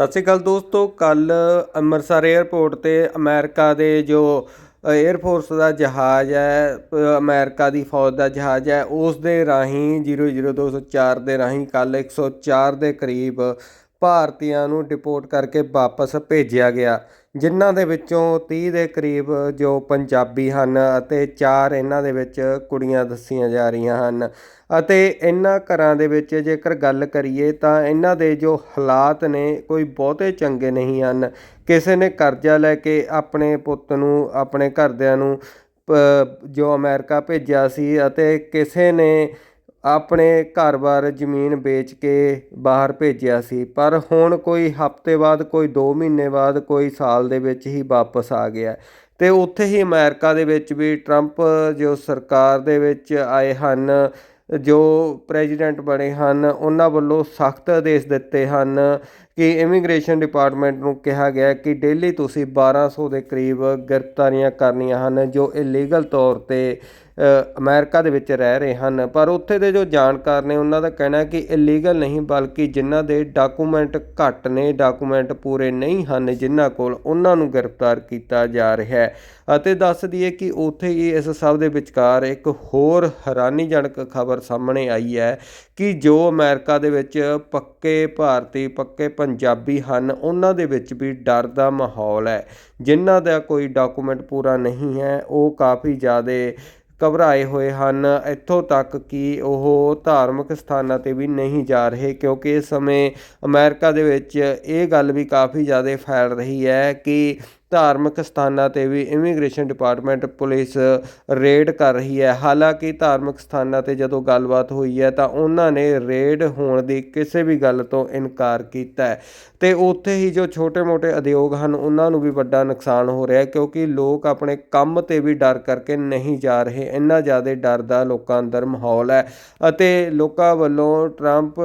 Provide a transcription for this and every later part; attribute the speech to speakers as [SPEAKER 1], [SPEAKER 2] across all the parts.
[SPEAKER 1] ਸਤਿ ਸ਼੍ਰੀ ਅਕਾਲ ਦੋਸਤੋ ਕੱਲ ਅੰਮ੍ਰਿਤਸਰ 에ਅਰਪੋਰਟ ਤੇ ਅਮਰੀਕਾ ਦੇ ਜੋ 에ਅਰ ਫੋਰਸ ਦਾ ਜਹਾਜ਼ ਹੈ ਅ, ਅਮਰੀਕਾ ਦੀ ਫੌਜ ਦਾ ਜਹਾਜ਼ ਹੈ ਉਸ ਦੇ ਰਾਹੀਂ 00204 ਦੇ ਰਾਹੀਂ ਕੱਲ 104 ਦੇ ਕਰੀਬ ਭਾਰਤੀਆਂ ਨੂੰ ਡਿਪੋਰਟ ਕਰਕੇ ਵਾਪਸ ਭੇਜਿਆ ਗਿਆ, ਜਿਨ੍ਹਾਂ ਦੇ ਵਿੱਚੋਂ 30 ਦੇ ਕਰੀਬ ਜੋ ਪੰਜਾਬੀ ਹਨ ਅਤੇ 4 ਇਹਨਾਂ ਦੇ ਵਿੱਚ ਕੁੜੀਆਂ ਦੱਸੀਆਂ ਜਾ ਰਹੀਆਂ ਹਨ। ਅਤੇ ਇਹਨਾਂ ਘਰਾਂ ਦੇ ਵਿੱਚ ਜੇਕਰ ਗੱਲ ਕਰੀਏ ਤਾਂ ਇਹਨਾਂ ਦੇ ਜੋ ਹਾਲਾਤ ਨੇ ਕੋਈ ਬਹੁਤੇ ਚੰਗੇ ਨਹੀਂ ਹਨ। ਕਿਸੇ ਨੇ ਕਰਜ਼ਾ ਲੈ ਕੇ ਆਪਣੇ ਪੁੱਤ ਨੂੰ, ਆਪਣੇ ਘਰਦਿਆਂ ਨੂੰ ਜੋ ਅਮਰੀਕਾ ਭੇਜਿਆ ਸੀ ਅਤੇ ਕਿਸੇ ਨੇ ਆਪਣੇ ਘਰ-ਬਾਰ ਜ਼ਮੀਨ ਵੇਚ ਕੇ ਬਾਹਰ ਭੇਜਿਆ ਸੀ, ਪਰ ਹੁਣ ਕੋਈ ਹਫ਼ਤੇ ਬਾਅਦ, ਕੋਈ 2 ਮਹੀਨੇ ਬਾਅਦ, ਕੋਈ ਸਾਲ ਦੇ ਵਿੱਚ ਹੀ ਵਾਪਸ ਆ ਗਿਆ। ਅਤੇ ਉੱਥੇ ਹੀ ਅਮੈਰੀਕਾ ਦੇ ਵਿੱਚ ਵੀ ਟਰੰਪ ਜੋ ਸਰਕਾਰ ਦੇ ਵਿੱਚ ਆਏ ਹਨ, ਜੋ ਪ੍ਰੈਜ਼ੀਡੈਂਟ ਬਣੇ ਹਨ, ਉਹਨਾਂ ਵੱਲੋਂ ਸਖਤ ਆਦੇਸ਼ ਦਿੱਤੇ ਹਨ ਕਿ ਇਮੀਗ੍ਰੇਸ਼ਨ ਡਿਪਾਰਟਮੈਂਟ ਨੂੰ ਕਿਹਾ ਗਿਆ ਕਿ ਡੇਲੀ ਤੁਸੀਂ 1200 ਦੇ ਕਰੀਬ ਗ੍ਰਿਫਤਾਰੀਆਂ ਕਰਨੀਆਂ ਹਨ, ਜੋ ਇਲੀਗਲ ਤੌਰ ਤੇ ਅਮਰੀਕਾ ਦੇ ਵਿੱਚ ਰਹਿ ਰਹੇ ਹਨ। ਪਰ ਉੱਥੇ ਦੇ ਜੋ ਜਾਣਕਾਰ ਨੇ, ਉਹਨਾਂ ਦਾ ਕਹਿਣਾ ਹੈ ਕਿ ਇਲੀਗਲ ਨਹੀਂ, ਬਲਕਿ ਜਿਨ੍ਹਾਂ ਦੇ ਡਾਕੂਮੈਂਟ ਘੱਟ ਨੇ ਡਾਕੂਮੈਂਟ ਪੂਰੇ ਨਹੀਂ ਹਨ, ਜਿਨ੍ਹਾਂ ਕੋਲ ਉਹਨਾਂ ਨੂੰ ਗ੍ਰਿਫਤਾਰ ਕੀਤਾ ਜਾ ਰਿਹਾ ਹੈ। ਅਤੇ ਦੱਸ ਦਈਏ ਕਿ ਉੱਥੇ ਹੀ ਇਸ ਸਭ ਦੇ ਵਿਚਕਾਰ ਇੱਕ ਹੋਰ ਹੈਰਾਨੀਜਨਕ ਖਬਰ ਸਾਹਮਣੇ ਆਈ ਹੈ ਕਿ ਜੋ ਅਮਰੀਕਾ ਦੇ ਵਿੱਚ ਪੱਕੇ ਭਾਰਤੀ, ਪੱਕੇ ਪੰਜਾਬੀ ਹਨ, ਉਹਨਾਂ ਦੇ ਵਿੱਚ ਵੀ ਡਰ ਦਾ ਮਾਹੌਲ ਹੈ। ਜਿਨ੍ਹਾਂ ਦਾ ਕੋਈ ਡਾਕੂਮੈਂਟ ਪੂਰਾ ਨਹੀਂ ਹੈ, ਉਹ ਕਾਫੀ ਜ਼ਿਆਦਾ ਘਬਰਾਏ ਹੋਏ ਹਨ। ਇੱਥੋਂ ਤੱਕ ਕਿ ਉਹ ਧਾਰਮਿਕ ਸਥਾਨਾਂ ਤੇ ਵੀ ਨਹੀਂ ਜਾ ਰਹੇ, ਕਿਉਂਕਿ ਇਸ ਸਮੇਂ ਅਮੈਰੀਕਾ ਦੇ ਵਿੱਚ ਇਹ ਗੱਲ ਵੀ ਕਾਫੀ ਜ਼ਿਆਦਾ ਫੈਲ ਰਹੀ ਹੈ ਕਿ ਧਾਰਮਿਕ ਸਥਾਨਾਂ ਤੇ ਵੀ ਇਮੀਗ੍ਰੇਸ਼ਨ ਡਿਪਾਰਟਮੈਂਟ ਪੁਲਿਸ ਰੇਡ ਕਰ ਰਹੀ ਹੈ। ਹਾਲਾਂਕਿ ਧਾਰਮਿਕ ਸਥਾਨਾਂ ਤੇ ਜਦੋਂ ਗੱਲਬਾਤ ਹੋਈ ਹੈ ਤਾਂ ਉਹਨਾਂ ਨੇ ਰੇਡ ਹੋਣ ਦੀ ਕਿਸੇ ਵੀ ਗੱਲ ਤੋਂ ਇਨਕਾਰ ਕੀਤਾ ਹੈ। ਤੇ ਉੱਥੇ ਹੀ ਜੋ ਛੋਟੇ-ਮੋਟੇ ਉਦਯੋਗ ਹਨ, ਉਹਨਾਂ ਨੂੰ ਵੀ ਵੱਡਾ ਨੁਕਸਾਨ ਹੋ ਰਿਹਾ ਹੈ ਕਿਉਂਕਿ ਲੋਕ ਆਪਣੇ ਕੰਮ ਤੇ ਵੀ ਡਰ ਕਰਕੇ ਨਹੀਂ ਜਾ ਰਹੇ। ਇੰਨਾ ਜ਼ਿਆਦਾ ਡਰ ਦਾ ਲੋਕਾਂ ਅੰਦਰ ਮਾਹੌਲ ਹੈ ਅਤੇ ਲੋਕਾਂ ਵੱਲੋਂ ਟਰੰਪ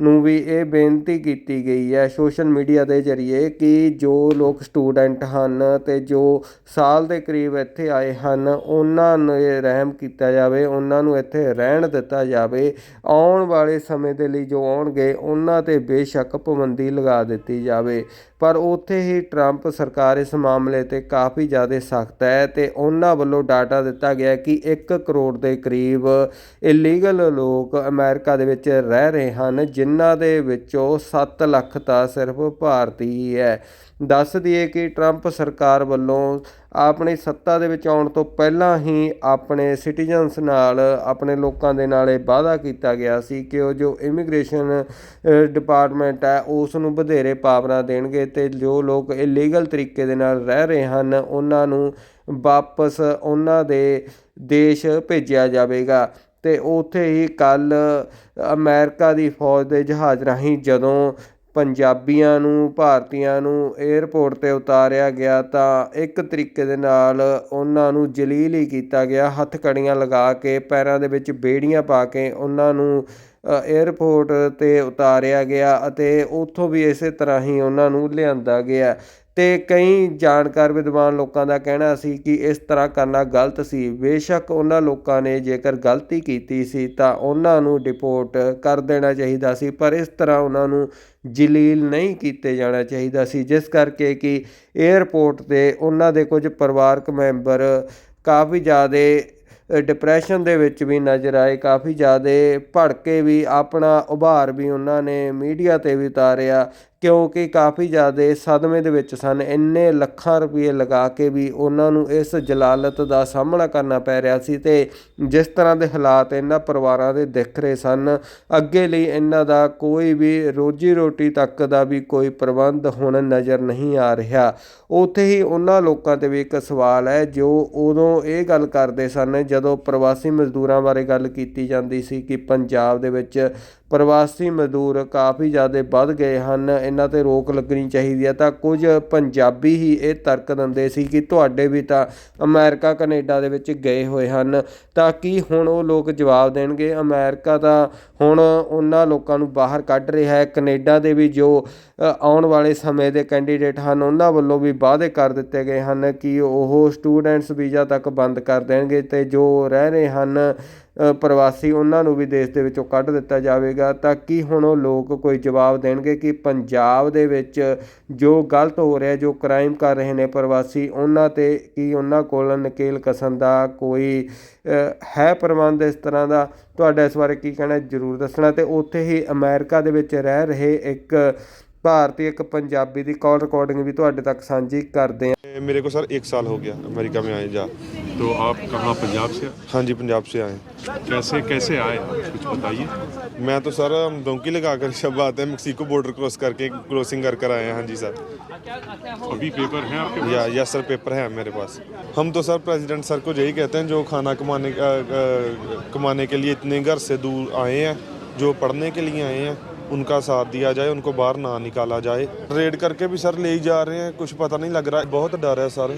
[SPEAKER 1] ਨੂੰ ਵੀ ਇਹ ਬੇਨਤੀ ਕੀਤੀ ਗਈ ਹੈ ਸੋਸ਼ਲ ਮੀਡੀਆ ਦੇ ਜ਼ਰੀਏ ਕਿ ਜੋ ਲੋਕ ਸਟੂਡੈਂਟ ਹਨ ਅਤੇ ਜੋ ਸਾਲ ਦੇ ਕਰੀਬ ਇੱਥੇ ਆਏ ਹਨ, ਉਹਨਾਂ ਨੂੰ ਇਹ ਰਹਿਮ ਕੀਤਾ ਜਾਵੇ, ਉਹਨਾਂ ਨੂੰ ਇੱਥੇ ਰਹਿਣ ਦਿੱਤਾ ਜਾਵੇ। ਆਉਣ ਵਾਲੇ ਸਮੇਂ ਦੇ ਲਈ ਜੋ ਆਉਣਗੇ, ਉਹਨਾਂ ਤੇ ਬੇਸ਼ੱਕ ਪਾਬੰਦੀ ਲਗਾ ਦਿੱਤੀ ਜਾਵੇ। ਪਰ ਉੱਥੇ ਹੀ ਟਰੰਪ ਸਰਕਾਰ ਇਸ ਮਾਮਲੇ ਤੇ ਕਾਫੀ ਜ਼ਿਆਦਾ ਸਖਤ ਹੈ ਤੇ ਉਹਨਾਂ ਵੱਲੋਂ ਡਾਟਾ ਦਿੱਤਾ ਗਿਆ ਕਿ 1 ਕਰੋੜ ਦੇ ਕਰੀਬ ਇਲੀਗਲ ਲੋਕ ਅਮਰੀਕਾ ਦੇ ਵਿੱਚ ਰਹਿ ਰਹੇ ਹਨ, ਜਿਨ੍ਹਾਂ ਦੇ ਵਿੱਚੋਂ 7 ਲੱਖ ਤਾਂ ਸਿਰਫ ਭਾਰਤੀ ਹੀ ਹੈ। ਦੱਸ ਦਈਏ ਕਿ ਟਰੰਪ ਸਰਕਾਰ ਵੱਲੋਂ ਆਪਣੀ ਸੱਤਾ ਦੇ ਵਿੱਚ ਆਉਣ ਤੋਂ ਪਹਿਲਾਂ ਹੀ ਆਪਣੇ ਸਿਟੀਜ਼ਨਸ ਨਾਲ, ਆਪਣੇ ਲੋਕਾਂ ਦੇ ਨਾਲ ਇਹ ਵਾਅਦਾ ਕੀਤਾ ਗਿਆ ਸੀ ਕਿ ਉਹ ਜੋ ਇਮੀਗ੍ਰੇਸ਼ਨ ਡਿਪਾਰਟਮੈਂਟ ਹੈ, ਉਸ ਨੂੰ ਵਧੇਰੇ ਪਾਵਰਾਂ ਦੇਣਗੇ ਤੇ ਜੋ ਲੋਕ ਇਲੀਗਲ ਤਰੀਕੇ ਦੇ ਨਾਲ ਰਹਿ ਰਹੇ ਹਨ, ਉਹਨਾਂ ਨੂੰ ਵਾਪਸ ਉਹਨਾਂ ਦੇ ਦੇਸ਼ ਭੇਜਿਆ ਜਾਵੇਗਾ। ਤੇ ਉੱਥੇ ਹੀ ਕੱਲ ਅਮਰੀਕਾ ਦੀ ਫੌਜ ਦੇ ਜਹਾਜ਼ ਰਾਹੀਂ ਜਦੋਂ ਪੰਜਾਬੀਆਂ ਨੂੰ, ਭਾਰਤੀਆਂ ਨੂੰ ਏਅਰਪੋਰਟ ਤੇ ਉਤਾਰਿਆ ਗਿਆ ਤਾਂ ਇੱਕ ਤਰੀਕੇ ਦੇ ਨਾਲ ਉਹਨਾਂ ਨੂੰ ਜਲੀਲ ਹੀ ਕੀਤਾ ਗਿਆ। ਹੱਥਕੜੀਆਂ ਲਗਾ ਕੇ, ਪੈਰਾਂ ਦੇ ਵਿੱਚ ਬੇੜੀਆਂ ਪਾ ਕੇ ਉਹਨਾਂ ਨੂੰ ਏਅਰਪੋਰਟ ਤੇ ਉਤਾਰਿਆ ਗਿਆ ਅਤੇ ਉੱਥੋਂ ਵੀ ਇਸੇ ਤਰ੍ਹਾਂ ਹੀ ਉਹਨਾਂ ਨੂੰ ਲਿਆਂਦਾ ਗਿਆ। ਤੇ ਕਈ ਜਾਣਕਾਰ ਵਿਦਵਾਨ ਲੋਕਾਂ ਦਾ ਕਹਿਣਾ ਸੀ ਕਿ ਇਸ ਤਰ੍ਹਾਂ ਕਰਨਾ ਗਲਤ ਸੀ। ਬੇਸ਼ੱਕ ਉਹਨਾਂ ਲੋਕਾਂ ਨੇ ਜੇਕਰ ਗਲਤੀ ਕੀਤੀ ਸੀ ਤਾਂ ਉਹਨਾਂ ਨੂੰ ਡਿਪੋਰਟ ਕਰ ਦੇਣਾ ਚਾਹੀਦਾ ਸੀ, ਪਰ ਇਸ ਤਰ੍ਹਾਂ ਉਹਨਾਂ ਨੂੰ ਜਲੀਲ ਨਹੀਂ ਕੀਤੇ ਜਾਣਾ ਚਾਹੀਦਾ ਸੀ। ਜਿਸ ਕਰਕੇ ਕਿ 에ਅਰਪੋਰਟ ਤੇ ਉਹਨਾਂ ਦੇ ਕੁਝ ਪਰਿਵਾਰਕ ਮੈਂਬਰ ਕਾਫੀ ਜ਼ਿਆਦਾ ਡਿਪਰੈਸ਼ਨ ਦੇ ਵਿੱਚ ਵੀ ਨਜ਼ਰ ਆਏ, ਕਾਫੀ ਜ਼ਿਆਦਾ ਭੜਕੇ ਵੀ ਆਪਣਾ ਉਭਾਰ ਵੀ ਉਹਨਾਂ ਨੇ ਮੀਡੀਆ ਤੇ ਵੀ ਉਤਾਰਿਆ। ਕਿਉਂਕਿ ਕਾਫੀ ਜ਼ਿਆਦਾ ਸਦਮੇ ਦੇ ਵਿੱਚ ਸਨ। ਇੰਨੇ ਲੱਖਾਂ ਰੁਪਏ ਲਗਾ ਕੇ ਵੀ ਉਹਨਾਂ ਨੂੰ ਇਸ ਜਲਾਲਤ ਦਾ ਸਾਹਮਣਾ ਕਰਨਾ ਪੈ ਰਿਹਾ ਸੀ ਤੇ ਜਿਸ ਤਰ੍ਹਾਂ ਦੇ ਹਾਲਾਤ ਇਹਨਾਂ ਪਰਿਵਾਰਾਂ ਦੇ ਦਿਖ ਰਹੇ ਸਨ, ਅੱਗੇ ਲਈ ਇਹਨਾਂ ਦਾ ਕੋਈ ਵੀ ਰੋਜੀ ਰੋਟੀ ਤੱਕ ਦਾ ਵੀ ਕੋਈ ਪ੍ਰਬੰਧ ਹੁਣ ਨਜ਼ਰ ਨਹੀਂ ਆ ਰਿਹਾ। ਉੱਥੇ ਹੀ ਉਹਨਾਂ ਲੋਕਾਂ ਤੇ ਵੀ ਇੱਕ ਸਵਾਲ ਹੈ, ਜੋ ਉਦੋਂ ਇਹ ਗੱਲ ਕਰਦੇ ਸਨ, ਜਦੋਂ ਪ੍ਰਵਾਸੀ ਮਜ਼ਦੂਰਾਂ ਬਾਰੇ ਗੱਲ ਕੀਤੀ ਜਾਂਦੀ ਸੀ ਕਿ ਪੰਜਾਬ ਦੇ ਵਿੱਚ ਪ੍ਰਵਾਸੀ ਮਜ਼ਦੂਰ ਕਾਫੀ ਜ਼ਿਆਦਾ ਵੱਧ ਗਏ ਹਨ। ਇਹਨਾਂ ਤੇ ਰੋਕ ਲੱਗਣੀ ਚਾਹੀਦੀ ਹੈ। ਤਾਂ ਕੁਝ ਪੰਜਾਬੀ ਹੀ ਇਹ ਤਰਕ ਦਿੰਦੇ ਸੀ ਕਿ ਤੁਹਾਡੇ ਵੀ ਤਾਂ ਅਮਰੀਕਾ, ਕੈਨੇਡਾ ਦੇ ਵਿੱਚ ਗਏ ਹੋਏ ਹਨ। ਤਾਂ ਕੀ ਹੁਣ ਉਹ ਲੋਕ ਜਵਾਬ ਦੇਣਗੇ? ਅਮਰੀਕਾ ਤਾਂ ਹੁਣ ਉਹਨਾਂ ਲੋਕਾਂ ਨੂੰ ਬਾਹਰ ਕੱਢ ਰਿਹਾ ਹੈ। ਕੈਨੇਡਾ ਦੇ ਵੀ ਜੋ ਆਉਣ ਵਾਲੇ ਸਮੇਂ ਦੇ ਕੈਂਡੀਡੇਟ ਹਨ, ਉਹਨਾਂ ਵੱਲੋਂ ਵੀ ਵਾਅਦੇ ਕਰ ਦਿੱਤੇ ਗਏ ਹਨ ਕਿ ਉਹ ਸਟੂਡੈਂਟਸ ਵੀਜ਼ਾ ਤੱਕ ਬੰਦ ਕਰ ਦੇਣਗੇ ਤੇ ਜੋ ਰਹਿ ਰਹੇ ਹਨ ਪ੍ਰਵਾਸੀ ਉਹਨਾਂ ਨੂੰ ਵੀ ਦੇਸ਼ ਦੇ ਵਿੱਚੋਂ ਕੱਢ ਦਿੱਤਾ ਜਾਵੇਗਾ। ਤਾਂ ਕੀ ਹੁਣ ਉਹ ਲੋਕ ਕੋਈ ਜਵਾਬ ਦੇਣਗੇ ਕਿ ਪੰਜਾਬ ਦੇ ਵਿੱਚ ਜੋ ਗਲਤ ਹੋ ਰਿਹਾ, ਜੋ ਕ੍ਰਾਈਮ ਕਰ ਰਹੇ ਨੇ ਪ੍ਰਵਾਸੀ, ਉਹਨਾਂ ਤੇ ਕੀ ਉਹਨਾਂ ਕੋਲ ਨਕੇਲ ਕਸਣ ਦਾ ਕੋਈ ਹੈ ਪ੍ਰਬੰਧ ਇਸ ਤਰ੍ਹਾਂ ਦਾ? ਤੁਹਾਡਾ ਇਸ ਬਾਰੇ ਕੀ ਕਹਿਣਾ ਜ਼ਰੂਰ ਦੱਸਣਾ। ਤੇ ਉੱਥੇ ਹੀ ਅਮਰੀਕਾ ਦੇ ਵਿੱਚ ਰਹਿ ਰਹੇ ਇੱਕ भारतीय एक पंजाबी की कॉल रिकॉर्डिंग भी थोड़े तक साझी करते हैं
[SPEAKER 2] मेरे को सर एक साल हो गया अमेरिका में आए जा
[SPEAKER 3] तो आप कहाँ पंजाब से
[SPEAKER 2] हाँ जी पंजाब से आए
[SPEAKER 3] कैसे कैसे आए कुछ बताइए
[SPEAKER 2] मैं तो सर डोंकी लगा कर सब बात है मेक्सिको बॉर्डर क्रॉस करके क्रॉसिंग कर कर आए हैं जी सर
[SPEAKER 3] अभी पेपर है आपके
[SPEAKER 2] या या सर पेपर है मेरे पास हम तो सर प्रेसिडेंट सर को यही कहते हैं जो खाना कमाने कमाने के लिए इतने घर से दूर आए हैं जो पढ़ने के लिए आए हैं उनका साथ दिया जाए उनको बाहर ना निकाला जाए रेड करके भी सर ले ही जा रहे हैं कुछ पता नहीं लग रहा है बहुत डर है सर